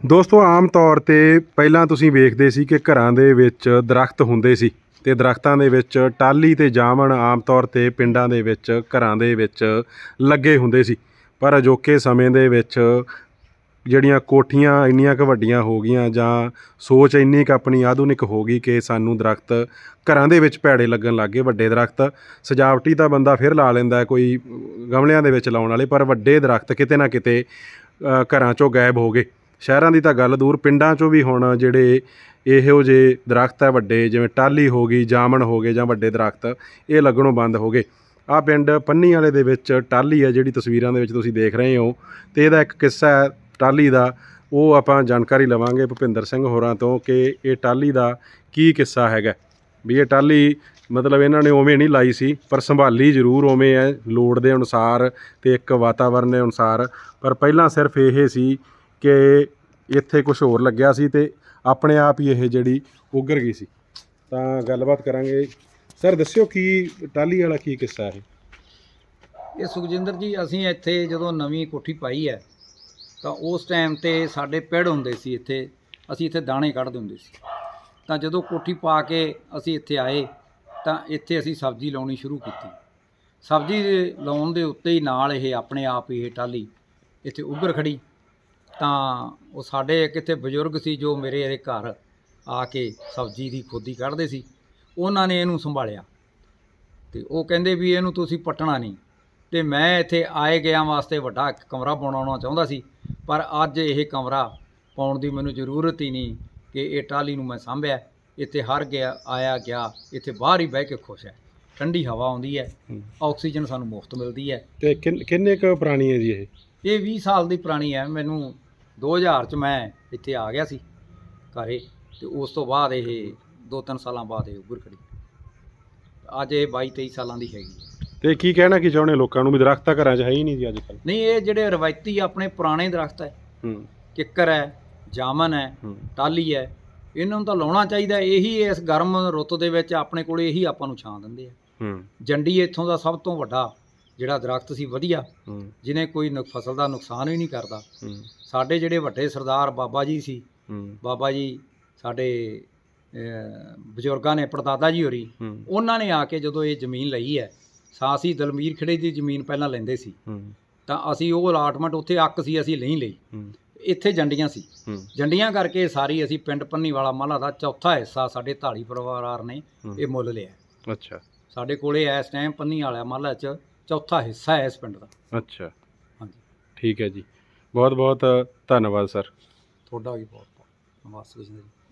ਦੋਸਤੋ, ਆਮ ਤੌਰ ਤੇ ਪਹਿਲਾਂ ਤੁਸੀਂ ਵੇਖਦੇ ਸੀ ਕਿ ਘਰਾਂ ਦੇ ਵਿੱਚ ਦਰਖਤ ਹੁੰਦੇ ਸੀ ਤੇ ਦਰਖਤਾਂ ਦੇ ਵਿੱਚ ਟਾਲੀ ਤੇ ਜਾਮਣ ਆਮ ਤੌਰ ਤੇ ਪਿੰਡਾਂ ਦੇ ਵਿੱਚ, ਘਰਾਂ ਦੇ ਵਿੱਚ ਲੱਗੇ ਹੁੰਦੇ ਸੀ। ਪਰ ਅਜੋਕੇ ਸਮੇਂ ਦੇ ਵਿੱਚ ਜਿਹੜੀਆਂ ਕੋਠੀਆਂ ਇੰਨੀਆਂ ਕੁ ਵੱਡੀਆਂ ਹੋ ਗਈਆਂ ਜਾਂ ਸੋਚ ਇੰਨੀ ਕੁ ਆਪਣੀ ਆਧੁਨਿਕ ਹੋ ਗਈ ਕਿ ਸਾਨੂੰ ਦਰਖਤ ਘਰਾਂ ਦੇ ਵਿੱਚ ਭੈੜੇ ਲੱਗਣ ਲੱਗ ਗਏ, ਵੱਡੇ ਦਰਖਤ, ਸਜਾਵਟੀ ਤਾਂ ਬੰਦਾ ਫਿਰ ਲਾ ਲੈਂਦਾ, ਕੋਈ ਗਮਲਿਆਂ ਦੇ ਵਿੱਚ ਲਾਉਣ ਵਾਲੇ, ਪਰ ਵੱਡੇ ਦਰਖਤ ਕਿਤੇ ਨਾ ਕਿਤੇ ਘਰਾਂ ਚੋਂ ਗਾਇਬ ਹੋ ਗਏ। ਸ਼ਹਿਰਾਂ ਦੀ ਤਾਂ ਗੱਲ ਦੂਰ, ਪਿੰਡਾਂ ਚੋਂ ਵੀ ਹੁਣ ਜਿਹੜੇ ਇਹੋ ਜਿਹੇ ਦਰੱਖਤ ਹੈ ਵੱਡੇ, ਜਿਵੇਂ ਟਾਹਲੀ ਹੋ ਗਈ, ਜਾਮਣ ਹੋ ਗਏ ਜਾਂ ਵੱਡੇ ਦਰੱਖਤ, ਇਹ ਲੱਗਣੋਂ ਬੰਦ ਹੋ ਗਏ। ਆਹ ਪਿੰਡ ਪੰਨੀ ਵਾਲੇ ਦੇ ਵਿੱਚ ਟਾਹਲੀ ਹੈ ਜਿਹੜੀ ਤਸਵੀਰਾਂ ਦੇ ਵਿੱਚ ਤੁਸੀਂ ਦੇਖ ਰਹੇ ਹੋ ਤੇ ਇਹਦਾ ਇੱਕ ਕਿੱਸਾ ਹੈ ਟਾਹਲੀ ਦਾ। ਉਹ ਆਪਾਂ ਜਾਣਕਾਰੀ ਲਵਾਂਗੇ ਭੁਪਿੰਦਰ ਸਿੰਘ ਹੋਰਾਂ ਤੋਂ ਕਿ ਇਹ ਟਾਹਲੀ ਦਾ ਕੀ ਕਿੱਸਾ ਹੈਗਾ। ਵੀ ਇਹ ਟਾਹਲੀ ਮਤਲਬ ਇਹਨਾਂ ਨੇ ਉਵੇਂ ਨਹੀਂ ਲਾਈ ਸੀ, ਪਰ ਸੰਭਾਲੀ ਜ਼ਰੂਰ ਉਵੇਂ ਹੈ, ਲੋੜ ਦੇ ਅਨੁਸਾਰ ਤੇ ਇੱਕ ਵਾਤਾਵਰਣ ਦੇ ਅਨੁਸਾਰ। ਪਰ ਪਹਿਲਾਂ ਸਿਰਫ ਇਹ ਸੀ ਕਿ ਇੱਥੇ ਕੁਝ ਹੋਰ ਲੱਗਿਆ ਸੀ ਤੇ ਆਪਣੇ ਆਪ ਹੀ ਇਹ ਜਿਹੜੀ ਉੱਗਰ ਗਈ ਸੀ। ਤਾਂ ਗੱਲਬਾਤ ਕਰਾਂਗੇ। ਸਰ, ਦੱਸਿਓ ਕੀ ਟਾਲੀ ਵਾਲਾ ਕੀ ਕਿੱਸਾ ਹੈ? ਇਹ ਸੁਖਜਿੰਦਰ ਜੀ, ਅਸੀਂ ਇੱਥੇ ਜਦੋਂ ਨਵੀਂ ਕੋਠੀ ਪਾਈ ਹੈ, ਤਾਂ ਉਸ ਟਾਈਮ ਤੇ ਸਾਡੇ ਪਿੜ ਹੁੰਦੇ ਸੀ ਇੱਥੇ। ਅਸੀਂ ਇੱਥੇ ਦਾਣੇ ਕੱਢਦੇ ਹੁੰਦੇ ਸੀ। ਤਾਂ ਜਦੋਂ ਕੋਠੀ ਪਾ ਕੇ ਅਸੀਂ ਇੱਥੇ ਆਏ, ਤਾਂ ਇੱਥੇ ਅਸੀਂ ਸਬਜ਼ੀ ਲਾਉਣੀ ਸ਼ੁਰੂ ਕੀਤੀ। ਸਬਜ਼ੀ ਲਾਉਣ ਦੇ ਉੱਤੇ ਹੀ ਨਾਲ ਇਹ ਆਪਣੇ ਆਪ ਹੀ ਇਹ ਟਾਲੀ ਇੱਥੇ ਉੱਭਰ ਖੜੀ ਤਾਂ ਉਹ ਸਾਡੇ ਇੱਕ ਇੱਥੇ ਬਜ਼ੁਰਗ ਸੀ ਜੋ ਮੇਰੇ ਇਹਦੇ ਘਰ ਆ ਕੇ ਸਬਜ਼ੀ ਦੀ ਖੋਦੀ ਕੱਢਦੇ ਸੀ ਉਹਨਾਂ ਨੇ ਇਹਨੂੰ ਸੰਭਾਲਿਆ। ਤੇ ਉਹ ਕਹਿੰਦੇ ਵੀ ਇਹਨੂੰ ਤੁਸੀਂ ਪੱਟਣਾ ਨਹੀਂ। ਤੇ ਮੈਂ ਇੱਥੇ ਆਏ ਗਿਆ ਵਾਸਤੇ ਵੱਡਾ ਇੱਕ ਕਮਰਾ ਬਣਾਉਣਾ ਚਾਹੁੰਦਾ ਸੀ ਪਰ ਅੱਜ ਇਹ ਕਮਰਾ ਪਾਉਣ ਦੀ ਮੈਨੂੰ ਜ਼ਰੂਰਤ ਹੀ ਨਹੀਂ ਕਿ ਇਹ ਟਾਲੀ ਨੂੰ ਮੈਂ ਸਾਂਭਿਆ। ਇੱਥੇ ਹਰ ਗਿਆ ਆਇਆ ਗਿਆ ਇੱਥੇ ਬਾਹਰ ਹੀ ਬਹਿ ਕੇ ਖੁਸ਼ ਹੈ। ਠੰਡੀ ਹਵਾ ਆਉਂਦੀ ਹੈ ਆਕਸੀਜਨ ਸਾਨੂੰ ਮੁਫਤ ਮਿਲਦੀ ਹੈ। ਤੇ ਕਿੰਨ- ਕਿੰਨੇ ਕੁ ਪੁਰਾਣੀ ਹੈ ਜੀ ਇਹ? ਇਹ 20 ਸਾਲ ਦੀ ਪੁਰਾਣੀ ਹੈ ਮੈਨੂੰ 2000 ਚ ਮੈਂ ਇੱਥੇ ਆ ਗਿਆ ਸੀ ਘਰੇ ਤੇ ਉਸ ਤੋਂ ਬਾਅਦ ਇਹ 2-3 ਸਾਲਾਂ ਬਾਅਦ ਇਹ ਉੱਭਰ ਖੜੀ। ਅੱਜ ਇਹ 22-23 ਸਾਲਾਂ ਦੀ ਹੈਗੀ ਹੈ। ਤੇ ਕੀ ਕਹਿਣਾ ਕੀ ਚਾਹੁੰਦੇ ਲੋਕਾਂ ਨੂੰ ਵੀ ਦਰਖਤ ਘਰਾਂ 'ਚ ਹੈ ਹੀ ਨਹੀਂ ਜੀ ਅੱਜ ਕੱਲ੍ਹ? ਨਹੀਂ ਇਹ ਜਿਹੜੇ ਰਵਾਇਤੀ ਆਪਣੇ ਪੁਰਾਣੇ ਦਰਖਤ ਹੈ ਹੂੰ। ਕਿੱਕਰ ਹੈ ਜਾਮਨ ਹੈ ਹੂੰ। ਟਾਲੀ ਹੈ ਇਹਨਾਂ ਨੂੰ ਤਾਂ ਲਾਉਣਾ ਚਾਹੀਦਾ ਇਹੀ ਇਸ ਗਰਮ ਰੁੱਤ ਦੇ ਵਿੱਚ ਆਪਣੇ ਕੋਲ ਇਹੀ ਆਪਾਂ ਨੂੰ ਛਾਂ ਦਿੰਦੇ ਆ। ਹੂੰ। ਜੰਡੀ ਇੱਥੋਂ ਦਾ ਸਭ ਤੋਂ ਵੱਡਾ ਜਿਹੜਾ ਦਰਖਤ ਸੀ ਵਧੀਆ ਜਿਹਨੇ ਕੋਈ ਫਸਲ ਦਾ ਨੁਕਸਾਨ ਵੀ ਨਹੀਂ ਕਰਦਾ। ਸਾਡੇ ਜਿਹੜੇ ਵੱਡੇ ਸਰਦਾਰ ਬਾਬਾ ਜੀ ਸੀ ਬਾਬਾ ਜੀ ਸਾਡੇ ਬਜ਼ੁਰਗਾਂ ਨੇ ਪੜਦਾਦਾ ਜੀ ਹੋਰੀ ਉਹਨਾਂ ਨੇ ਆ ਕੇ ਜਦੋਂ ਇਹ ਜ਼ਮੀਨ ਲਈ ਹੈ ਸਾਸੀ ਦਲਮੀਰ ਖੜੇ ਦੀ ਜ਼ਮੀਨ ਪਹਿਲਾਂ ਲੈਂਦੇ ਸੀ। ਤਾਂ ਅਸੀਂ ਉਹ ਅਲਾਟਮੈਂਟ ਉੱਥੇ ਅੱਕ ਸੀ ਅਸੀਂ ਨਹੀਂ ਲਈ। ਇੱਥੇ ਜੰਡੀਆਂ ਸੀ। ਜੰਡੀਆਂ ਕਰਕੇ ਸਾਰੀ ਅਸੀਂ ਪਿੰਡ ਪੰਨੀ ਵਾਲਾ ਮਹੱਲਾ ਦਾ ਚੌਥਾ ਹਿੱਸਾ ਸਾਡੇ ਢਾਲੀ ਪਰਿਵਾਰ ਨੇ। ਇਹ ਮੁੱਲ ਲਿਆ। ਅੱਛਾ। ਸਾਡੇ ਕੋਲੇ ਇਸ ਟਾਈਮ ਪੰਨੀ ਵਾਲਾ ਮਹੱਲਾ 'ਚ ਚੌਥਾ ਹਿੱਸਾ ਹੈ ਇਸ ਪਿੰਡ ਦਾ। ਅੱਛਾ। ਹਾਂਜੀ। ਠੀਕ ਹੈ ਜੀ। ਬਹੁਤ ਬਹੁਤ ਧੰਨਵਾਦ ਸਰ। ਤੁਹਾਡਾ ਵੀ ਬਹੁਤ ਬਹੁਤ ਧੰਨਵਾਦ ਸੁਖਜਿੰਦਰ ਜੀ।